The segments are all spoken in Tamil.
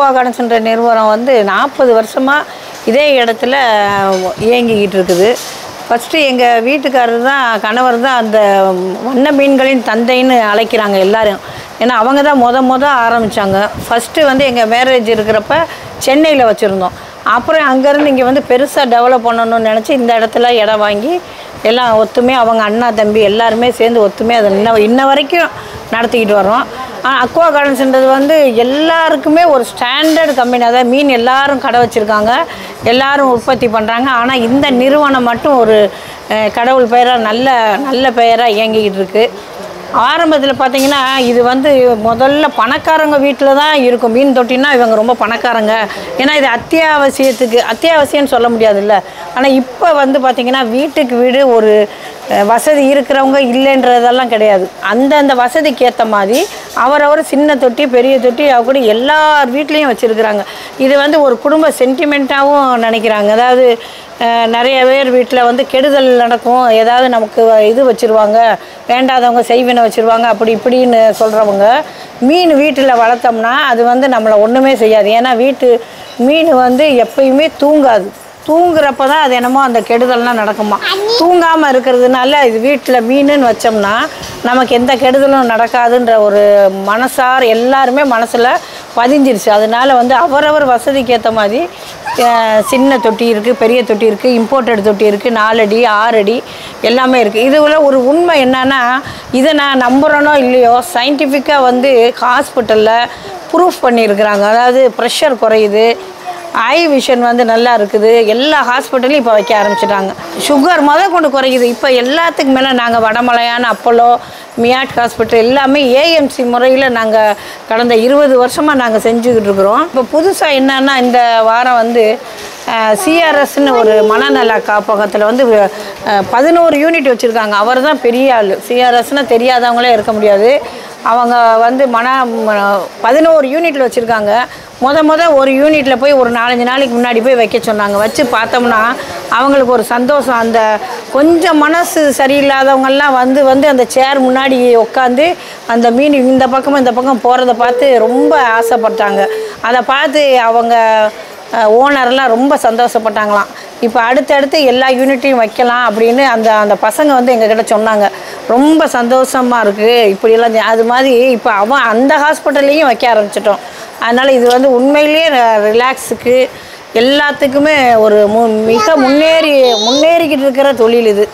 அக்வா கார்டன்ஸ்ன்ற நிறுவனம் வந்து நாற்பது வருஷமாக இதே இடத்துல இயங்கிக்கிட்டு இருக்குது. ஃபஸ்ட்டு எங்கள் வீட்டுக்காரர் தான் கணவர் தான் அந்த வண்ண மீன்களின் தந்தைன்னு அழைக்கிறாங்க எல்லோரும் ஏன்னா அவங்க தான் மொத மொதல் ஆரம்பித்தாங்க ஃபஸ்ட்டு வந்து எங்கள் மேரேஜ் இருக்கிறப்ப சென்னையில் வச்சுருந்தோம். அப்புறம் அங்கேருந்து இங்கே வந்து பெருசாக டெவலப் பண்ணணும்னு நினச்சி இந்த இடத்துல இடம் வாங்கி எல்லாம் ஒத்துமையாக அவங்க அண்ணா தம்பி எல்லாருமே சேர்ந்து ஒத்துமையாக அதை இன்ன இன்ன வரைக்கும் நடத்திக்கிட்டு வரோம் அக்வா கார்டன்ஸ்ன்றது வந்து எல்லாருக்குமே ஒரு ஸ்டாண்டர்ட் கம்பெனி அதாவது மீன் எல்லாரும் கடை வச்சுருக்காங்க. எல்லாரும் உற்பத்தி பண்ணுறாங்க ஆனால் இந்த நிறுவனம் மட்டும் ஒரு கடவுள் பெயராக நல்ல நல்ல பெயராக இயங்கிக்கிட்டு இருக்குது ஆரம்பத்தில் பார்த்தீங்கன்னா இது வந்து முதல்ல பணக்காரங்க வீட்டில் தான் இருக்கும். மீன் தொட்டின்னா இவங்க ரொம்ப பணக்காரங்க. ஏன்னா இது அத்தியாவசியத்துக்கு அத்தியாவசியம்னு சொல்ல முடியாதுல்ல. ஆனால் இப்போ வந்து பார்த்திங்கன்னா வீட்டுக்கு வீடு ஒரு வசதி இருக்கிறவங்க இல்லைன்றதெல்லாம் கிடையாது. அந்தந்த வசதிக்கு ஏற்ற மாதிரி அவரவர் சின்ன தொட்டி பெரிய தொட்டி அவ கூட எல்லார் வீட்லேயும் வச்சுருக்குறாங்க. இது வந்து ஒரு குடும்ப சென்டிமெண்ட்டாகவும் நினைக்கிறாங்க. அதாவது நிறைய பேர் வீட்டில் வந்து கெடுதல் நடக்கும். ஏதாவது நமக்கு இது வச்சுருவாங்க. வேண்டாதவங்க செய்வினை வச்சுருவாங்க அப்படி இப்படின்னு சொல்கிறவங்க மீன் வீட்டில் வளர்த்தோம்னா அது வந்து நம்மளை ஒன்றுமே செய்யாது. ஏன்னா வீட்டு மீன் வந்து எப்பயுமே தூங்காது. தூங்குறப்ப தான் அது என்னமோ அந்த கெடுதல்லாம் நடக்குமா? தூங்காமல் இருக்கிறதுனால இது வீட்டில் மீனுன்னு வச்சோம்னா நமக்கு எந்த கெடுதலும் நடக்காதுன்ற ஒரு மனசார் எல்லாருமே மனசில் பதிஞ்சிருச்சு. அதனால வந்து அவரவர் வசதிக்கு ஏற்ற மாதிரி சின்ன தொட்டி இருக்குது பெரிய தொட்டி இருக்குது இம்போர்ட்டட் தொட்டி இருக்குது நாலடி ஆறடி எல்லாமே இருக்குது இதுல ஒரு உண்மை என்னன்னா இதை நான் நம்புகிறேனோ இல்லையோ சயின்டிஃபிக்காக வந்து ஹாஸ்பிட்டலில் ப்ரூஃப் பண்ணியிருக்கிறாங்க. அதாவது ப்ரெஷர் குறையுது ஐ விஷன் வந்து நல்லா இருக்குது எல்லா ஹாஸ்பிட்டலையும் இப்போ வைக்க ஆரம்பிச்சிட்டாங்க. சுகர் முத கொண்டு குறையுது. இப்போ எல்லாத்துக்கு மேலே நாங்கள் வடமலையான அப்போலோ மியாட் ஹாஸ்பிட்டல் எல்லாமே ஏஎம்சி முறையில் நாங்கள் கடந்த இருபது வருஷமாக நாங்கள் செஞ்சுக்கிட்டு இருக்கிறோம். இப்போ புதுசாக என்னன்னா இந்த வாரம் வந்து சிஆர்எஸ்ன்னு ஒரு மனநல காப்பகத்தில் வந்து பதினோரு யூனிட் வச்சுருக்காங்க. அவர் தான் பெரிய ஆள். சிஆர்எஸ்னால் தெரியாதவங்களே இருக்க முடியாது. அவங்க வந்து மன பதினோரு யூனிட்டில் வச்சுருக்காங்க. முத முத ஒரு யூனிட்டில் போய் ஒரு நாலஞ்சு நாளைக்கு முன்னாடி போய் வைக்க சொன்னாங்க. வச்சு பார்த்தோம்னா அவங்களுக்கு ஒரு சந்தோஷம். அந்த கொஞ்சம் மனசு சரியில்லாதவங்கெல்லாம் வந்து வந்து அந்த சேர் முன்னாடி உட்காந்து அந்த மீன் இந்த பக்கமும் இந்த பக்கம் போகிறத பார்த்து ரொம்ப ஆசைப்பட்டாங்க. அதை பார்த்து அவங்க ஓனர்லாம் ரொம்ப சந்தோஷப்பட்டாங்களாம். இப்போ அடுத்தடுத்து எல்லா யூனிட்டையும் வைக்கலாம் அப்படின்னு அந்த அந்த பசங்க வந்து எங்ககிட்ட சொன்னாங்க. ரொம்ப சந்தோஷமாக இருக்குது இப்படியெல்லாம் அது மாதிரி இப்போ அவன் அந்த ஹாஸ்பிட்டல்லையும் வைக்க ஆரம்பிச்சிட்டோம். அதனால் இது வந்து உண்மையிலேயே ரிலாக்ஸுக்கு எல்லாத்துக்குமே ஒரு மு மிக முன்னேறி முன்னேறிக்கிட்டு இருக்கிற தொழில் இது.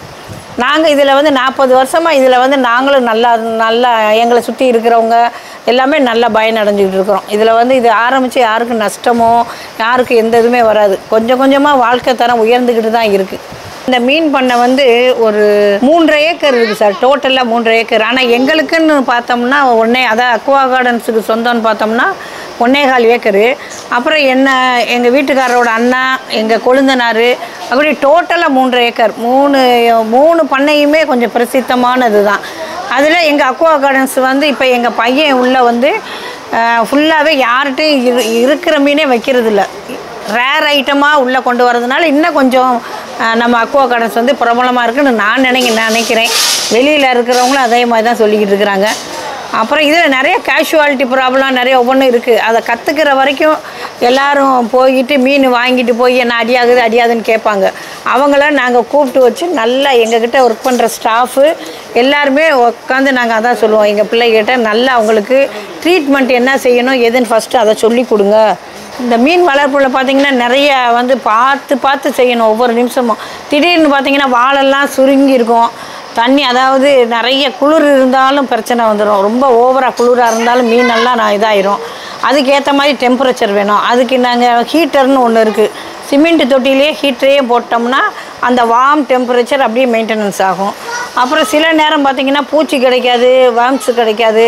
நாங்கள் இதில் வந்து நாற்பது வருஷமாக இதில் வந்து நாங்களும் நல்லா நல்லா எங்களை சுற்றி இருக்கிறவங்க எல்லாமே நல்லா பயனடைஞ்சிக்கிட்டு இருக்கிறோம். இதில் வந்து இது ஆரம்பித்து யாருக்கும் நஷ்டமோ யாருக்கு எந்த இதுவுமே வராது. கொஞ்சம் கொஞ்சமாக வாழ்க்கை தரம் உயர்ந்துக்கிட்டு தான் இருக்குது இந்த மீன் பண்ணை வந்து ஒரு மூன்றரை ஏக்கர் இருக்குது சார். டோட்டலாக மூன்றரை ஏக்கர். ஆனால் எங்களுக்குன்னு பார்த்தோம்னா ஒன்றே அதான் அக்வா கார்டன்ஸுக்கு சொந்தம்னு பார்த்தோம்னா ஒன்னே கால் ஏக்கரு. அப்புறம் என்ன எங்கள் வீட்டுக்காரரோட அண்ணா எங்கள் கொழுந்தனார் அப்படி டோட்டலாக மூன்று ஏக்கர். மூணு மூணு பண்ணையுமே கொஞ்சம் பிரசித்தமானது தான் அதில் எங்கள் அக்வா கார்டன்ஸ் வந்து இப்போ எங்கள் பையன் உள்ள வந்து ஃபுல்லாகவே யார்கிட்டையும் இரு இருக்கிற மீனே வைக்கிறது இல்லை ரேர் ஐட்டமாக உள்ளே கொண்டு வரதுனால இன்னும் கொஞ்சம் நம்ம அக்வா கார்டன்ஸ் வந்து பிரபலமாக இருக்குன்னு நான் நினைக்க நினைக்கிறேன். வெளியில் இருக்கிறவங்களும் அதே மாதிரி தான் சொல்லிக்கிட்டு இருக்கிறாங்க. அப்புறம் இதில் நிறைய கேஷுவாலிட்டி ப்ராப்ளம் நிறைய ஒவ்வொன்றும் இருக்குது அதை கற்றுக்கிற வரைக்கும் எல்லாரும் போய்கிட்டு மீன் வாங்கிட்டு போய் என்ன அடியாகுது அடியாதுன்னு கேட்பாங்க. அவங்கள நாங்கள் கூப்பிட்டு வச்சு நல்லா எங்ககிட்ட ஒர்க் பண்ணுற ஸ்டாஃபு எல்லாருமே உட்காந்து நாங்கள் அதான் சொல்லுவோம். எங்கள் பிள்ளைகிட்ட நல்லா அவங்களுக்கு ட்ரீட்மெண்ட் என்ன செய்யணும் எதுன்னு ஃபஸ்ட்டு அதை சொல்லி கொடுங்க. இந்த மீன் வளர்ப்பில் பார்த்திங்கன்னா நிறைய வந்து பார்த்து பார்த்து செய்யணும் ஒவ்வொரு நிமிஷமும். திடீர்னு பார்த்திங்கன்னா வாழெல்லாம் சுருங்கி இருக்கும். தண்ணி அதாவது நிறைய குளிர் இருந்தாலும் பிரச்சனை வந்துடும் ரொம்ப ஓவராக குளிராக இருந்தாலும் மீனெல்லாம் நான் இதாயிரும். அதுக்கேற்ற மாதிரி டெம்பரேச்சர் வேணும். அதுக்கு நாங்கள் ஹீட்டர்னு ஒன்று இருக்குது சிமெண்ட் தொட்டிலே ஹீட்டரே போட்டோம்னா அந்த வார்ம் டெம்பரேச்சர் அப்படியே மெயின்டெனன்ஸ் ஆகும். அப்புறம் சில நேரம் பார்த்தீங்கன்னா பூச்சி கிடைக்காது வார்ம்ஸ் கிடைக்காது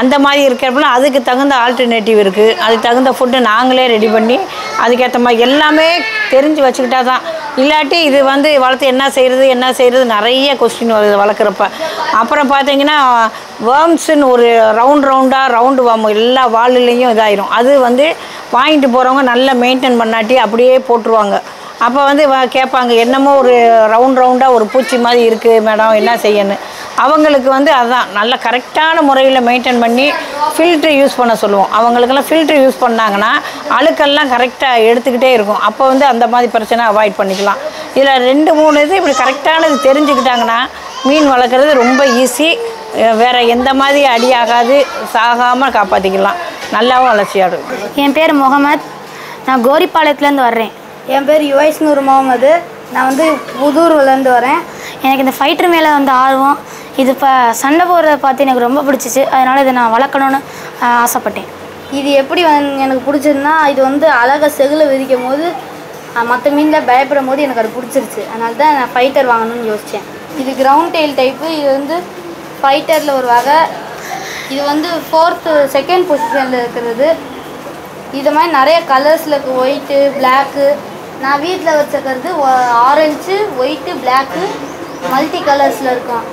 அந்த மாதிரி இருக்கிறப்பல அதுக்கு தகுந்த ஆல்டர்னேட்டிவ் இருக்குது அதுக்கு தகுந்த ஃபுட்டு நாங்களே ரெடி பண்ணி அதுக்கேற்ற மாதிரி எல்லாமே தெரிஞ்சு வச்சுக்கிட்டா தான் இல்லாட்டி இது வந்து வளர்த்து என்ன செய்கிறது என்ன செய்கிறது நிறைய கொஸ்டின் வருது வளர்க்குறப்ப. அப்புறம் பார்த்தீங்கன்னா வேர்ம்ஸுன்னு ஒரு ரவுண்ட் ரவுண்டாக ரவுண்டு வாம் எல்லா வால்லையும் இதாயிரும். அது வந்து வாங்கிட்டு போகிறவங்க நல்லா மெயின்டைன் பண்ணாட்டி அப்படியே போட்டுருவாங்க. அப்போ வந்து வ- கேட்பாங்க என்னமோ ஒரு ரவுண்ட் ரவுண்டாக ஒரு பூச்சி மாதிரி இருக்குது மேடம் என்ன செய்யணும் அவங்களுக்கு வந்து அதான் நல்ல கரெக்டான முறையில் மெயின்டைன் பண்ணி ஃபில்ட்ரு யூஸ் பண்ண சொல்லுவோம். அவங்களுக்கெல்லாம் ஃபில்ட்ரு யூஸ் பண்ணாங்கன்னா அழுக்கெல்லாம் கரெக்டாக எடுத்துக்கிட்டே இருக்கும். அப்போ வந்து அந்த மாதிரி பிரச்சனை அவாய்ட் பண்ணிக்கலாம். இதில் ரெண்டு மூணு இது இப்படி கரெக்டானது தெரிஞ்சுக்கிட்டாங்கன்னா மீன் வளர்க்குறது ரொம்ப ஈஸி வேறு எந்த மாதிரி அடியாகாது சாகாமல் காப்பாற்றிக்கலாம் நல்லாவும் வளர்ச்சியாடும் என் பேர் முகமது. நான் கோரிப்பாளையத்துலேருந்து வர்றேன். என் பேர் யுவைஸ் நூர் முகமது. நான் வந்து புதூர்லேருந்து வரேன். எனக்கு இந்த ஃபைட்டர் மேலே வந்து ஆர்வம். இது இப்போ சண்டை போடுறத பார்த்து எனக்கு ரொம்ப பிடிச்சிச்சு. அதனால் இதை நான் வளர்க்கணும்னு ஆசைப்பட்டேன். இது எப்படி எனக்கு பிடிச்சதுன்னா இது வந்து அழகாக செகுல விரிக்கும் போது மற்ற மீனில் பயப்படும் போது எனக்கு அது பிடிச்சிருச்சு. அதனால தான் நான் ஃபைட்டர் வாங்கணும்னு யோசித்தேன் இது கிரவுண்ட் டெயில் டைப்பு இது வந்து ஃபைட்டரில் ஒரு வகை. இது வந்து ஃபோர்த்து செகண்ட் பொசிஷனில் இருக்கிறது. இது மாதிரி நிறைய கலர்ஸில் இருக்குது ஒயிட்டு பிளாக்கு நான் வீட்டில் வச்சுக்கிறது ஆரஞ்சு ஒயிட்டு பிளாக்கு மல்டி கலர்ஸில் இருக்கும்.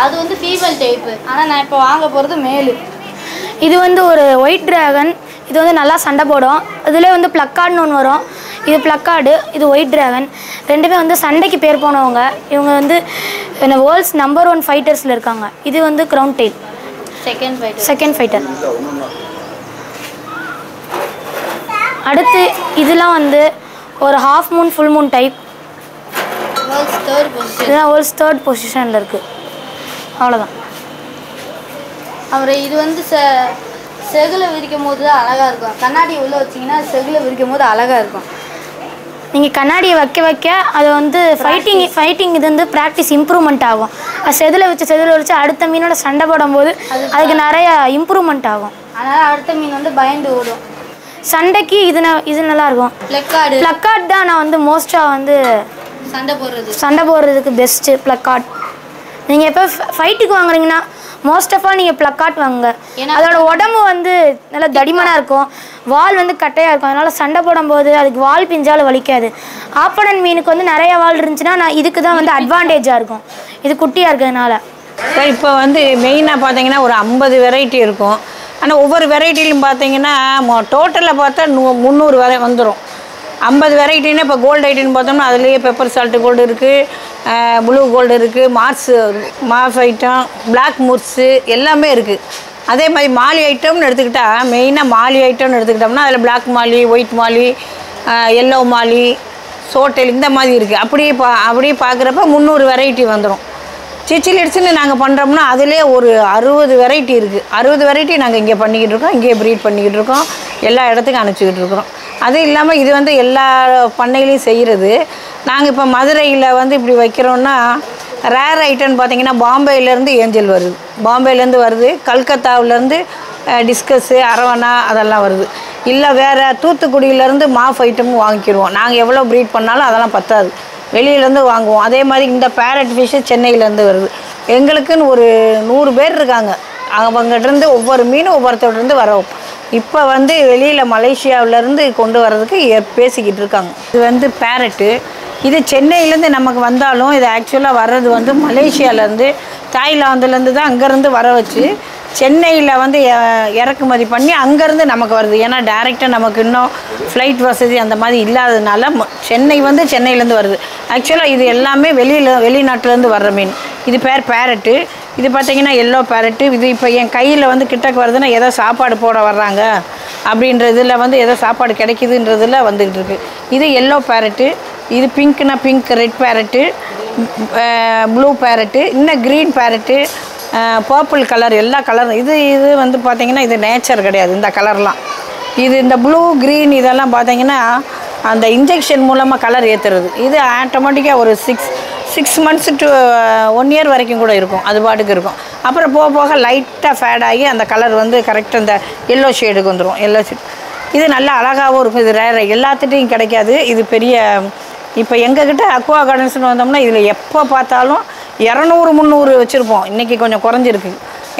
அது வந்து ஃபீமேல் டைப்பு ஆனால் நான் இப்போ வாங்க போகிறது மேலு. இது வந்து ஒரு ஒயிட் டிராகன். இது வந்து நல்லா சண்டை போடும். இதில் வந்து ப்ளக்கார்டுன்னு ஒன்று வரும். இது ப்ளக்கார்டு இது ஒயிட் டிராகன். ரெண்டுமே வந்து சண்டைக்கு பேர் போனவங்க. இவங்க வந்து வேர்ல்ட்ஸ் நம்பர் ஒன் ஃபைட்டர்ஸில் இருக்காங்க. இது வந்து crowntail second fighter second fighter அடுத்து இதெல்லாம் வந்து ஒரு half moon full moon type இதுதான் வேர்ல்ட்ஸ் தேர்ட் பொசிஷனில் இருக்குது அவ்வளோதான் அப்புறம் இது வந்து செ செகுல விரிக்கும் போது தான் அழகாக இருக்கும். கண்ணாடி உள்ளே வச்சிங்கன்னா செகுல விரிக்கும் போது அழகாக இருக்கும். நீங்கள் கண்ணாடியை வைக்க வைக்க அது வந்து ஃபைட்டிங் ஃபைட்டிங் இது வந்து ப்ராக்டிஸ் இம்ப்ரூவ்மெண்ட் ஆகும். அது செதில் வச்சு செதில் வச்சு அடுத்த மீனோட சண்டை போடும்போது அதுக்கு நிறைய இம்ப்ரூவ்மெண்ட் ஆகும். அதனால் அடுத்த மீன் வந்து பயந்து ஓடும். சண்டைக்கு இது இது நல்லா இருக்கும். பிளக்கார்டு ப்ளக்கார்ட் தான் நான் வந்து மோஸ்ட்டாக வந்து சண்டை போடுறது. சண்டை போடுறதுக்கு பெஸ்ட்டு ப்ளக்கார்ட் நீங்கள் எப்போ ஃபைட்டுக்கு வாங்குறீங்கன்னா மோஸ்ட் ஆஃப் ஆல் நீங்கள் ப்ளக்கார்ட் வாங்குங்க. அதோட உடம்பு வந்து நல்லா தடிமனாக இருக்கும். வால் வந்து கட்டையாக இருக்கும். அதனால் சண்டை போடும்போது அதுக்கு வால் பிஞ்சாலும் வலிக்காது. ஆப்பனன் மீனுக்கு வந்து நிறைய வால் இருந்துச்சுன்னா நான் இதுக்கு தான் வந்து அட்வான்டேஜாக இருக்கும். இது குட்டியாக இருக்கிறதுனால. சார் இப்போ வந்து மெயினாக பார்த்தீங்கன்னா ஒரு ஐம்பது வெரைட்டி இருக்கும். ஆனால் ஒவ்வொரு வெரைட்டிலையும் பார்த்தீங்கன்னா டோட்டலில் பார்த்தா நூ முந்நூறு வரை வந்துடும் ஐம்பது வெரைட்டின்னா இப்போ கோல்டு ஐட்டின்னு பார்த்தோம்னா அதுலேயே பெப்பர் சால்ட்டு கோல்டு இருக்குது ப்ளூ கோல்டு இருக்குது மார்ஸ் மார்ஸ் ஐட்டம் பிளாக் முர்ஸு எல்லாமே இருக்குது அதே மாதிரி மாலி ஐட்டம்னு எடுத்துக்கிட்டால் மெயினாக மாலி ஐட்டம்னு எடுத்துக்கிட்டோம்னா அதில் black molly white molly yellow molly சோட்டல் இந்த மாதிரி இருக்குது அப்படியே பா அப்படியே பார்க்குறப்ப முந்நூறு வெரைட்டி வந்துடும் சிச்சிலிட்ஸ்னு நாங்கள் பண்ணுறோம்னா அதிலே ஒரு அறுபது வெரைட்டி இருக்குது அறுபது வெரைட்டி நாங்கள் இங்கே பண்ணிக்கிட்டு இருக்கோம். இங்கேயே ப்ரீட் பண்ணிக்கிட்டு இருக்கோம். எல்லா இடத்துக்கும் அனுப்பிச்சிக்கிட்டு இருக்கிறோம். அது இல்லாமல் இது வந்து எல்லா பண்ணையிலையும் செய்கிறது நாங்கள் இப்போ மதுரையில் வந்து இப்படி வைக்கிறோன்னா ரேர் ஐட்டம்னு பார்த்தீங்கன்னா பாம்பேலேருந்து ஏஞ்சல் வருது. பாம்பேலேருந்து வருது கல்கத்தாவிலேருந்து டிஸ்கஸ்ஸு அரவணா அதெல்லாம் வருது. இல்லை வேறு தூத்துக்குடியிலேருந்து மாஃப் ஐட்டமும் வாங்கிக்கிடுவோம். நாங்கள் எவ்வளோ ப்ரீட் பண்ணாலும் அதெல்லாம் பத்தாது. வெளியிலேருந்து வாங்குவோம். அதே மாதிரி இந்த பேரட் ஃபிஷ்ஷு சென்னையிலேருந்து வருது. எங்களுக்குன்னு ஒரு நூறு பேர் இருக்காங்க. அவங்ககிட்டருந்து ஒவ்வொரு மீனும் ஒவ்வொருத்தர்கிட்டருந்து வர இப்போ வந்து வெளியில் மலேசியாவிலேருந்து கொண்டு வர்றதுக்கு பேசிக்கிட்டு இருக்காங்க. இது வந்து பேரட்டு இது சென்னையிலேருந்து நமக்கு வந்தாலும் இது ஆக்சுவலாக வர்றது வந்து மலேசியாவிலேருந்து தாய்லாந்துலேருந்து தான் அங்கேருந்து வர வச்சு சென்னையில் வந்து இறக்குமதி பண்ணி அங்கேருந்து நமக்கு வருது. ஏன்னா டேரெக்டாக நமக்கு இன்னும் ஃப்ளைட் வசதி அந்த மாதிரி இல்லாததுனால ம- சென்னை வந்து சென்னையிலேருந்து வருது. ஆக்சுவலாக இது எல்லாமே வெளியில் வெளிநாட்டிலேருந்து வர்ற மீன். இது பேர் பேரட்டு இது பார்த்தீங்கன்னா எல்லோ பேரட்டு இது இப்போ என் கையில் வந்து கிட்டக்கு வருதுன்னா ஏதோ சாப்பாடு போட வர்றாங்க அப்படின்றதுல வந்து ஏதோ சாப்பாடு கிடைக்குதுன்றதில் வந்துக்கிட்டு இருக்கு. இது எல்லோ பேரட்டு இது பிங்க்னா pink red parrot blue parrot இன்னும் க்ரீன் பேரட்டு பர்பிள் கலர் எல்லா கலரும் இது இது வந்து பார்த்திங்கன்னா இது நேச்சர் கிடையாது இந்த கலர்லாம் இது இந்த ப்ளூ க்ரீன் இதெல்லாம் பார்த்திங்கன்னா அந்த இன்ஜெக்ஷன் மூலமாக கலர் ஏற்றுறது இது ஆட்டோமேட்டிக்காக ஒரு six six months to one year வரைக்கும் கூட இருக்கும். அது பாட்டுக்கு இருக்கும். அப்புறம் போக போக லைட்டாக ஃபேட் ஆகி அந்த கலர் வந்து கரெக்டாக இந்த எல்லோ ஷேடுக்கு வந்துடும் எல்லோ ஷேட் இது நல்லா அழகாகவும் இருக்கும். இது ரேர் எல்லாத்துட்டையும் கிடைக்காது. இது பெரிய இப்போ எங்ககிட்ட அக்வா கார்டன்ஸ்னு வந்தோம்னா இதில் எப்போ பார்த்தாலும் இரநூறு முந்நூறு வச்சுருப்போம். இன்றைக்கி கொஞ்சம் குறைஞ்சிருக்கு.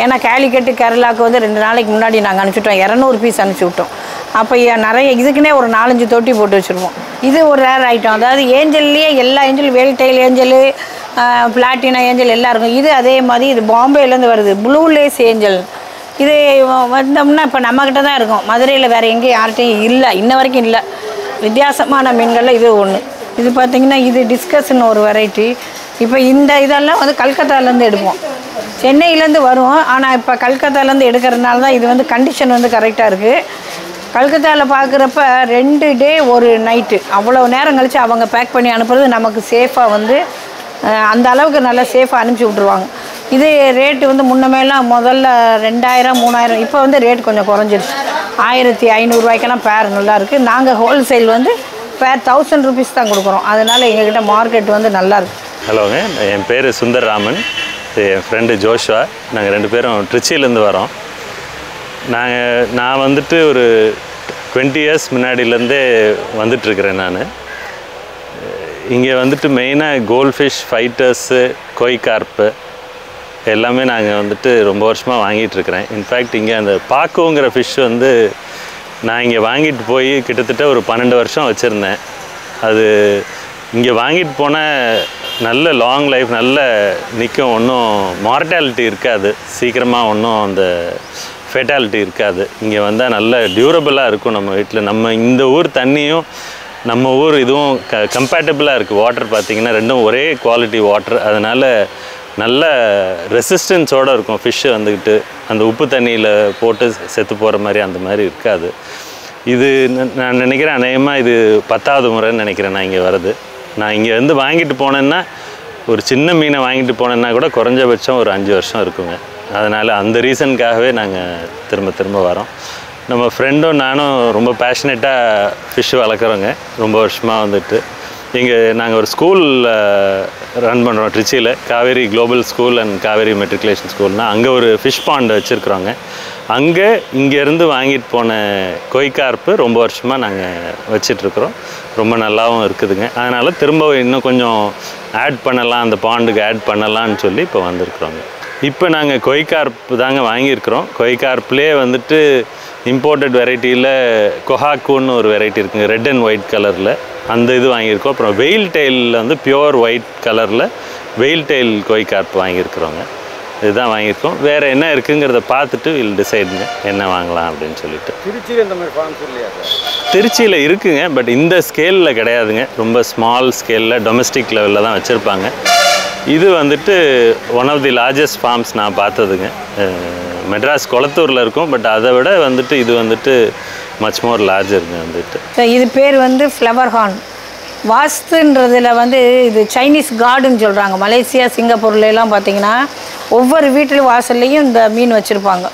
ஏன்னா கேலிக்கட்டு கேரளாவுக்கு வந்து ரெண்டு நாளைக்கு முன்னாடி நாங்கள் அனுப்பிச்சுட்டோம். இரநூறு பீஸ் அனுப்பிச்சி விட்டோம். அப்போ நிறைய இதுக்குன்னே ஒரு நாலஞ்சு தொட்டி போட்டு வச்சுருப்போம். இது ஒரு ரேர் ஐட்டம் அதாவது ஏஞ்சல்லையே எல்லா angel veiltail angel platinum angel எல்லாம் இருக்கும். இது அதே மாதிரி இது பாம்பேலேருந்து வருது. Blue lace angel. இது வந்தோம்னா இப்போ நம்மக்கிட்ட தான் இருக்கும். மதுரையில் வேறு எங்கேயும் யார்கிட்டையும் இல்லை. இன்ன வரைக்கும் இல்லை. வித்தியாசமான மீன்களில் இது ஒன்று இது பார்த்தீங்கன்னா இது டிஸ்கஷன் ஒரு வெரைட்டி இப்போ இந்த இதெல்லாம் வந்து கல்கத்தாலேருந்து எடுப்போம். சென்னையிலேருந்து வரும் ஆனால் இப்போ கல்கத்தாலேருந்து எடுக்கிறதுனால தான் இது வந்து கண்டிஷன் வந்து கரெக்டாக இருக்குது கல்கத்தாவில் பார்க்குறப்ப ரெண்டு டே ஒரு நைட்டு அவ்வளோ நேரம் கழித்து அவங்க பேக் பண்ணி அனுப்புறது நமக்கு சேஃபாக வந்து அந்த அளவுக்கு நல்லா சேஃபாக அனுப்பிச்சி விட்ருவாங்க இது ரேட்டு வந்து முன்னமேலாம் முதல்ல ரெண்டாயிரம் மூணாயிரம் இப்போ வந்து ரேட் கொஞ்சம் குறைஞ்சிருச்சு. ஆயிரத்தி ஐநூறுரூவாய்க்கெல்லாம் பேர் நல்லா இருக்குது நாங்கள் ஹோல்சேல் வந்து பேர் தௌசண்ட் ருபீஸ் தான் கொடுக்குறோம். அதனால் எங்ககிட்ட மார்க்கெட் வந்து நல்லா இருக்கு. ஹலோங்க என் பேர் சுந்தர் ராமன் என் ஃப்ரெண்டு ஜோஷ்வா. நாங்கள் ரெண்டு பேரும் ட்ரிச்சியிலேருந்து வரோம். நாங்கள் நான் வந்துட்டு ஒரு டுவெண்ட்டி இயர்ஸ் முன்னாடிலேருந்தே வந்துட்டுருக்கிறேன் நான். இங்கே வந்துட்டு மெயினாக கோல்ட் ஃபிஷ் ஃபைட்டர்ஸு கொய் கார்ப்பு எல்லாமே நாங்கள் வந்துட்டு ரொம்ப வருஷமாக வாங்கிட்டுருக்குறேன். இன்ஃபேக்ட் இங்கே அந்த பாக்கோங்கிற ஃபிஷ் வந்து நான் இங்கே வாங்கிட்டு போய் கிட்டத்தட்ட ஒரு பன்னெண்டு வருஷம் வச்சுருந்தேன். அது இங்கே வாங்கிட்டு போன நல்ல லாங் லைஃப் நல்ல நிற்கும் ஒன்றும் மார்டாலிட்டி இருக்காது. சீக்கிரமாக ஒன்றும் அந்த ஃபெட்டாலிட்டி இருக்காது. இங்கே வந்தால் நல்ல டியூரபிளாக இருக்கும் நம்ம வீட்டில். நம்ம இந்த ஊர் தண்ணியும் நம்ம ஊர் இதுவும் க கம்பேட்டபிளாக இருக்குது வாட்டர் பார்த்தீங்கன்னா ரெண்டும் ஒரே குவாலிட்டி வாட்டர் அதனால் நல்ல ரெசிஸ்டன்ஸோடு இருக்கும். ஃபிஷ்ஷு வந்துக்கிட்டு அந்த உப்பு தண்ணியில் போட்டு செத்து போகிற மாதிரி அந்த மாதிரி இருக்காது. இது நான் நினைக்கிறேன் அநேகமாக இது பத்தாவது முறைன்னு நினைக்கிறேன் நான் இங்கே வர்றது. நான் இங்கே வந்து வாங்கிட்டு போனேன்னா ஒரு சின்ன மீனை வாங்கிட்டு போனேன்னா கூட குறைஞ்சபட்சம் ஒரு அஞ்சு வருஷம் இருக்குங்க. அதனால் அந்த ரீசனுக்காகவே நாங்கள் திரும்ப திரும்ப வரோம். நம்ம ஃப்ரெண்டும் நானும் ரொம்ப பேஷனேட்டாக ஃபிஷ் வளர்க்குறோங்க. ரொம்ப வருஷமாக வந்துட்டு. இங்கே நாங்கள் ஒரு ஸ்கூல் ரன் பண்ணுறோம் ட்ரிச்சியில். Kaveri global school and Kaveri matriculation ஸ்கூல்னால் அங்கே ஒரு ஃபிஷ் பாண்ட் வச்சுருக்குறோங்க. அங்கே இங்கேருந்து வாங்கிட்டு போன கொய்கார்ப்பு ரொம்ப வருஷமாக நாங்கள் வச்சிட்ருக்குறோம். ரொம்ப நல்லாவும் இருக்குதுங்க. அதனால் திரும்ப இன்னும் கொஞ்சம் ஆட் பண்ணலாம் அந்த பாண்டுக்கு ஆட் பண்ணலான்னு சொல்லி இப்போ வந்திருக்குறோங்க. இப்போ நாங்கள் கொய்கார்ப்பு தாங்க வாங்கியிருக்கிறோம். கொய்கார்ப்லேயே வந்துட்டு இம்போர்ட்டட் வெரைட்டியில் கொஹாக்குன்னு ஒரு வெரைட்டி இருக்குங்க ரெட் அண்ட் ஒயிட் கலரில் அந்த இது வாங்கியிருக்கோம். அப்புறம் வெயில் டெயிலில் வந்து பியோர் ஒயிட் கலரில் வெயில் டெயில் கொய்கார்ப் வாங்கியிருக்கிறோங்க. இதுதான் வாங்கியிருக்கோம். வேறு என்ன இருக்குங்கிறத பார்த்துட்டு வில் டிசைடுங்க என்ன வாங்கலாம் அப்படின்னு சொல்லிட்டு. திருச்சியில் இந்த மாதிரி ஃபார்ம்ஸ் இல்லையா திருச்சியில் இருக்குங்க பட் இந்த ஸ்கேலில் கிடையாதுங்க. ரொம்ப ஸ்மால் ஸ்கேலில் டொமஸ்டிக் லெவலில் தான் வச்சுருப்பாங்க. இது வந்துட்டு one of the largest farms நான் பார்த்ததுங்க. மெட்ராஸ் குளத்தூரில் இருக்கும். பட் அதை விட வந்துட்டு இது வந்துட்டு மச் மோர் லார்ஜருங்க வந்துட்டு. இது பேர் வந்து ஃப்ளவர் ஹார்ன் வாஸ்துன்றதில் வந்து இது சைனீஸ் கார்டுன்னு சொல்கிறாங்க மலேசியா சிங்கப்பூர்லாம் பார்த்திங்கன்னா பார்த்தீங்கன்னா ஒவ்வொரு வீட்டில் வாசல்லையும் இந்த மீன் வச்சுருப்பாங்க.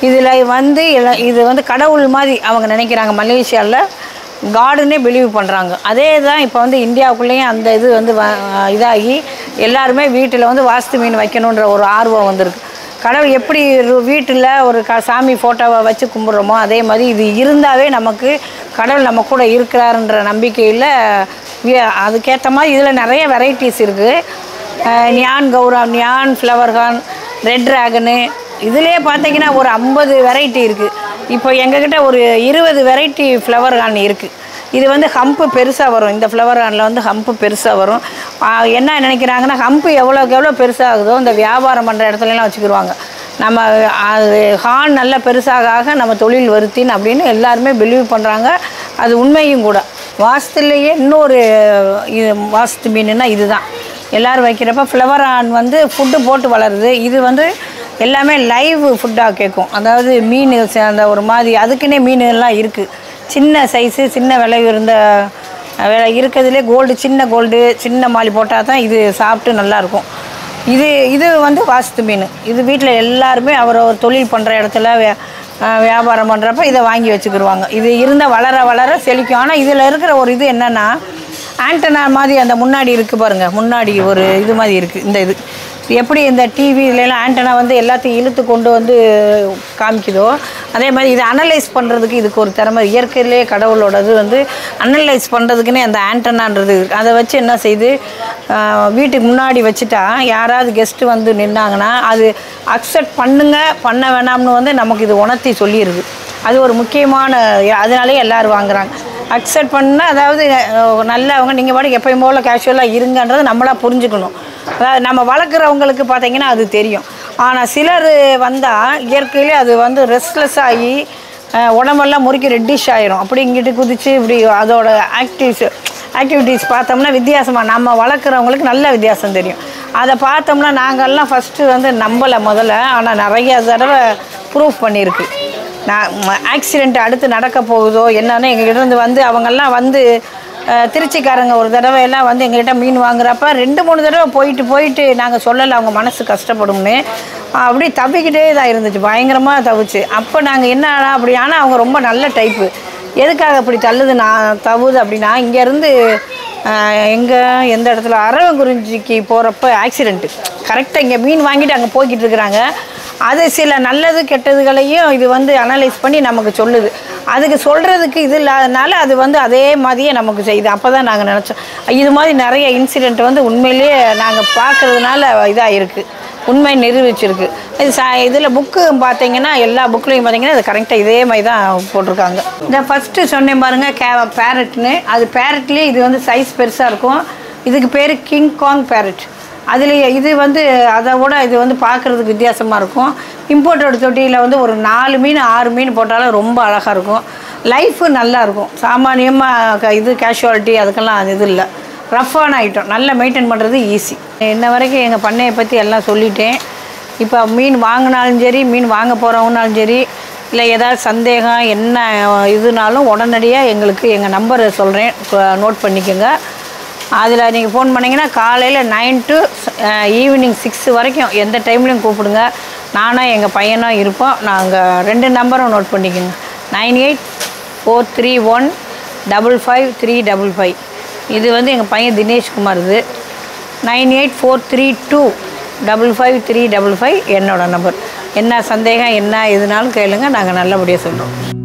இதில் வந்து எல்லாம் இது வந்து கடவுள் மாதிரி அவங்க நினைக்கிறாங்க. மலேசியாவில் கார்டுனே பிலீவ் பண்ணுறாங்க அதே தான் இப்போ வந்து இந்தியாவுக்குள்ளேயும் அந்த இது வந்து வ- இதாகி எல்லாருமே வீட்டில் வந்து வாஸ்து மீன் வைக்கணுன்ற ஒரு ஆர்வம் வந்திருக்கு. கடவுள் எப்படி வீட்டில் ஒரு க சாமி ஃபோட்டோவை வச்சு கும்பிட்றோமோ அதே மாதிரி இது இருந்தாவே நமக்கு கடவுள் நம்ம கூட இருக்கிறாருன்ற நம்பிக்கையில் அதுக்கேற்ற மாதிரி இதில் நிறைய வெரைட்டிஸ் இருக்குது நியான் கௌரவ் நியான் ஃப்ளவர்கான் ரெட் ட்ராகனு இதுலேயே பார்த்தீங்கன்னா ஒரு ஐம்பது வெரைட்டி இருக்குது இப்போ எங்ககிட்ட ஒரு இருபது வெரைட்டி ஃப்ளவர் கான் இருக்குது இது வந்து ஹம்ப்பு பெருசாக வரும். இந்த ஃப்ளவர் ஹானில் வந்து ஹம்ப்பு பெருசாக வரும். என்ன நினைக்கிறாங்கன்னா ஹம்ப்பு எவ்வளோக்கு எவ்வளோ பெருசாகுதோ இந்த வியாபாரம் பண்ணுற இடத்துலலாம் வச்சுக்கிடுவாங்க நம்ம அது ஹார்ன் நல்லா பெருசாக ஆக நம்ம தொழில் வருத்தின்னு அப்படின்னு எல்லாருமே பிலீவ் பண்ணுறாங்க அது உண்மையும் கூட. வாசத்துலேயே இன்னொரு இது வாஸ்து மீனுன்னா இதுதான். எல்லோரும் வைக்கிறப்ப ஃப்ளவர் ஆன் வந்து ஃபுட்டு போட்டு வளருது. இது வந்து எல்லாமே லைவ் ஃபுட்டாக கேட்கும். அதாவது மீன் அந்த ஒரு மாதிரி அதுக்குன்னே மீன் எல்லாம் இருக்குது சின்ன சைஸு சின்ன விலை இருந்த விலை. இருக்கிறதுலே கோல்டு சின்ன கோல்டு சின்ன மாலி போட்டால் தான் இது சாப்பிட்டு நல்லாயிருக்கும் இது இது வந்து வாஸ்து மீன். இது வீட்டில் எல்லாருமே அவர் ஒரு தொழில் பண்ணுற இடத்துல வியாபாரம் பண்ணுறப்ப இதை வாங்கி வச்சுக்கிருவாங்க. இது இருந்தால் வளர வளர செழிக்கும். ஆனால் இதில் இருக்கிற ஒரு இது என்னென்னா ஆண்டனா மாதிரி அந்த முன்னாடி இருக்குது பாருங்கள் முன்னாடி ஒரு இது மாதிரி இருக்குது இந்த இது. எப்படி இந்த டிவிலலாம் ஆண்டனா வந்து எல்லாத்தையும் இழுத்து கொண்டு வந்து காமிக்குதோ அதே மாதிரி இதை அனலைஸ் பண்ணுறதுக்கு இதுக்கு ஒரு திறமை. இயற்கையிலே கடவுளோடது வந்து அனலைஸ் பண்ணுறதுக்குன்னே அந்த ஆண்டனான்றது அதை வச்சு என்ன செய்து வீட்டுக்கு முன்னாடி வச்சுட்டா யாராவது கெஸ்ட்டு வந்து நின்னாங்கன்னா அது அக்செப்ட் பண்ணுங்க பண்ண வேணாம்னு வந்து நமக்கு இது உணர்த்தி சொல்லிடுது அது ஒரு முக்கியமான அதனாலே எல்லோரும் வாங்குறாங்க. அக்செப்ட் பண்ணால் அதாவது நல்லவங்க நீங்கள் பாட்டுக்கு எப்பயும் போல் கேஷுவலாக இருங்கன்றது நம்மளாக புரிஞ்சுக்கணும். அதாவது நம்ம வளர்க்குறவங்களுக்கு பார்த்தீங்கன்னா அது தெரியும். ஆனால் சிலர் வந்தால் இயற்கையிலே அது வந்து ரெஸ்ட்லெஸ் ஆகி உடம்பெல்லாம் முறுக்கி ரெட்டிஷ் ஆயிரும். அப்படி இங்கிட்டு குதித்து இப்படி அதோட ஆக்டிவ்ஸ் ஆக்டிவிட்டீஸ் பார்த்தோம்னா வித்தியாசமாக நம்ம வளர்க்குறவங்களுக்கு நல்ல வித்தியாசம் தெரியும். அதை பார்த்தோம்னா நாங்கள்லாம் ஃபஸ்ட்டு வந்து நம்பலை முதல்ல. ஆனால் நிறைய தடவை ப்ரூஃப் பண்ணியிருக்கு. நான் ஆக்சிடெண்ட் அடுத்து நடக்க போகுதோ என்னன்னு எங்கள்கிட்ட இருந்து வந்து அவங்கெல்லாம் வந்து திருச்சிக்காரங்க ஒரு தடவை எல்லாம் வந்து எங்ககிட்ட மீன் வாங்குறப்ப ரெண்டு மூணு தடவை போயிட்டு போயிட்டு நாங்கள் சொல்லலை அவங்க மனசு கஷ்டப்படும்னு. அப்படி தவிக்கிட்டே தான் இருந்துச்சு. பயங்கரமாக தவிச்சு. அப்போ நாங்கள் என்ன அப்படி ஆனால் அவங்க ரொம்ப நல்ல டைப்பு எதுக்காக இப்படி தள்ளுது? நான் தவுது அப்படின்னா இங்கேருந்து எங்கே எந்த இடத்துல? அரவங்குறிஞ்சிக்கு போகிறப்ப ஆக்சிடெண்ட்டு கரெக்டாக இங்கே மீன் வாங்கிட்டு அங்கே போய்கிட்டு இருக்கிறாங்க. அது சில நல்லது கெட்டதுகளையும் இது வந்து அனலைஸ் பண்ணி நமக்கு சொல்லுது. அதுக்கு சொல்கிறதுக்கு இது இல்லாதனால அது வந்து அதே மாதிரியே நமக்கு செய்யுது. அப்போ தான் நாங்கள் நினச்சோம். இது மாதிரி நிறைய இன்சிடெண்ட் வந்து உண்மையிலேயே நாங்கள் பார்க்கறதுனால இதாக இருக்குது உண்மை நிரூபிச்சிருக்கு. இது ச இதில் புக்கு பார்த்தீங்கன்னா எல்லா புக்லேயும் பார்த்தீங்கன்னா அது கரெக்டாக இதே மாதிரி தான் போட்டிருக்காங்க. இந்த ஃபஸ்ட்டு சொன்னேன் பாருங்கள் கே பேரட்னு அது பேரட்லேயே இது வந்து சைஸ் பெருசாக இருக்கும். இதுக்கு பேர் கிங் காங் பேரட் அதுலேயே இது வந்து அதை விட இது வந்து பார்க்குறதுக்கு வித்தியாசமாக இருக்கும். இம்போர்ட்டோட தொட்டியில் வந்து ஒரு நாலு மீன் ஆறு மீன் போட்டாலும் ரொம்ப அழகாக இருக்கும். லைஃபு நல்லா இருக்கும். சாமானியமாக இது கேஷுவாலிட்டி அதுக்கெல்லாம் இது இல்லை. ரஃப்பான ஐட்டம் நல்லா மெயின்டைன் பண்ணுறது ஈஸி இன்ன வரைக்கும் எங்கள் பண்ணையை பற்றி எல்லாம் சொல்லிட்டேன். இப்போ மீன் வாங்கினாலும் சரி மீன் வாங்க போகிறவங்கனாலும் சரி இல்லை ஏதாவது சந்தேகம் என்ன இதுனாலும் உடனடியாக எங்களுக்கு எங்கள் நம்பரை சொல்கிறேன் நோட் பண்ணிக்கோங்க. அதில் நீங்கள் ஃபோன் பண்ணிங்கன்னா காலையில் நைன் டு ஈவினிங் சிக்ஸ் வரைக்கும் எந்த டைம்லையும் கூப்பிடுங்க. நானும் எங்கள் பையனும் இருப்போம். நாங்கள் ரெண்டு நம்பரும் நோட் பண்ணிக்கோங்க. Nine eight four three one double five three double five இது வந்து எங்கள் பையன் தினேஷ்குமார் இது. Nine eight four three two double five three double five என்னோடய நம்பர் என்ன சந்தேகம் என்ன எதுனாலும் கேளுங்கள் நாங்கள் நல்லபடியாக சொல்கிறோம்